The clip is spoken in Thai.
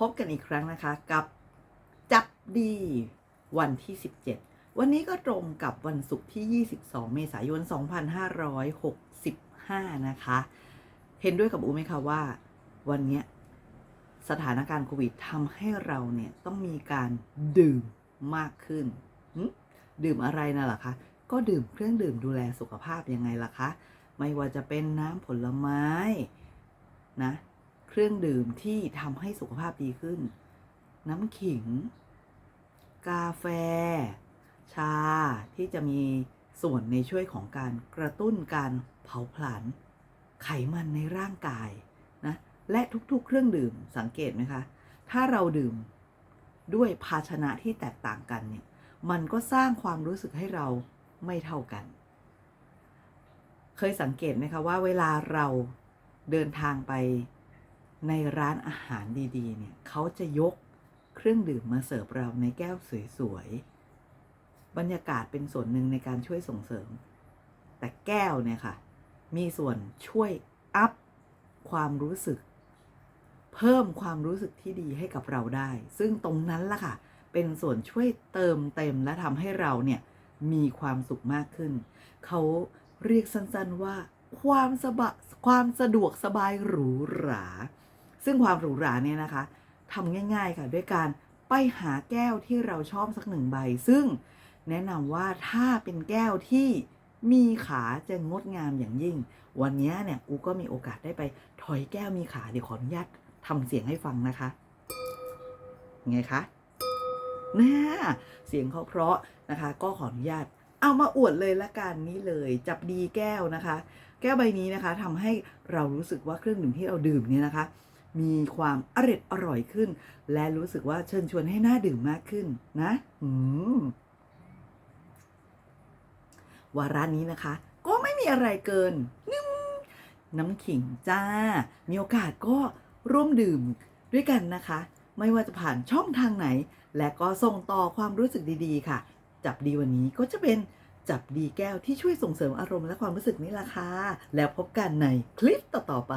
พบกันอีกครั้งนะคะกับจับดีวันที่ 17 วันนี้ก็ตรงกับวันศุกร์ที่ 22 เมษายน 2565 นะคะ เห็นด้วยกับอูไหมคะว่า วันนี้สถานการณ์โควิดทำให้เราเนี่ยต้องมีการดื่มมากขึ้น ดื่มอะไรนะล่ะคะ ก็ดื่มเครื่องดื่มดูแลสุขภาพยังไงล่ะคะ ไม่ว่าจะเป็นน้ำผลไม้นะ เครื่องดื่มที่ทำให้สุขภาพดีขึ้น น้ำขิง กาแฟ ชาที่จะมีส่วนในช่วยของการกระตุ้นการเผาผลาญไขมันในร่างกายนะและทุกๆ เครื่องดื่มสังเกตไหมคะ ถ้าเราดื่มด้วยภาชนะที่แตกต่างกันเนี่ยมันก็สร้างความรู้สึกให้เราไม่เท่ากัน เคยสังเกตไหมคะว่าเวลาเราเดินทางไป ในร้านอาหารดีๆ เนี่ยเขาจะยกเครื่องดื่มมาเสิร์ฟเราในแก้วสวยๆ บรรยากาศเป็นส่วนหนึ่งในการช่วยส่งเสริม แต่แก้วเนี่ยค่ะ มีส่วนช่วยอัพความรู้สึก เพิ่มความรู้สึกที่ดีให้กับเราได้ ซึ่งตรงนั้นล่ะค่ะ เป็นส่วนช่วยเติมเต็มและทำให้เราเนี่ยมีความสุขมากขึ้น เขาเรียกสั้นๆว่า ความสบะความสะดวกสบายหรูหรา ซึ่งความหรูหราเนี่ยนะคะทำง่าย ๆ ค่ะ ด้วยการไปหาแก้วที่เราชอบสักหนึ่งใบ ซึ่งแนะนำว่าถ้าเป็นแก้วที่มีขาจะงดงามอย่างยิ่ง วันนี้เนี่ยอูก็มีโอกาสได้ไปถอยแก้วมีขาเดี๋ยวขออนุญาตทำเสียงให้ฟังนะคะ ไงคะน่าเสียงเขาเพราะนะคะ ก็ขออนุญาตเอามาอวดเลยละกันนี่เลย จับดีแก้วนะคะ แก้วใบนี้นะคะทำให้เรารู้สึกว่าเครื่องดื่มที่เราดื่มเนี่ยนะคะ มีความอร่อยอร่อยขึ้น และรู้สึกว่าเชิญชวนให้น่าดื่มมากขึ้นนะอืมวาระนี้นะคะ ก็ไม่มีอะไรเกินนึ่มน้ำขิงจ้า มีโอกาสก็ร่วมดื่มด้วยกันนะคะ ไม่ว่าจะผ่านช่องทางไหน และก็ส่งต่อความรู้สึกดีๆ ค่ะ จับดีวันนี้ก็จะเป็นจับดีแก้วที่ช่วยส่งเสริมอารมณ์และความรู้สึกนี่แหละค่ะ แล้วพบกันในคลิปต่อๆไป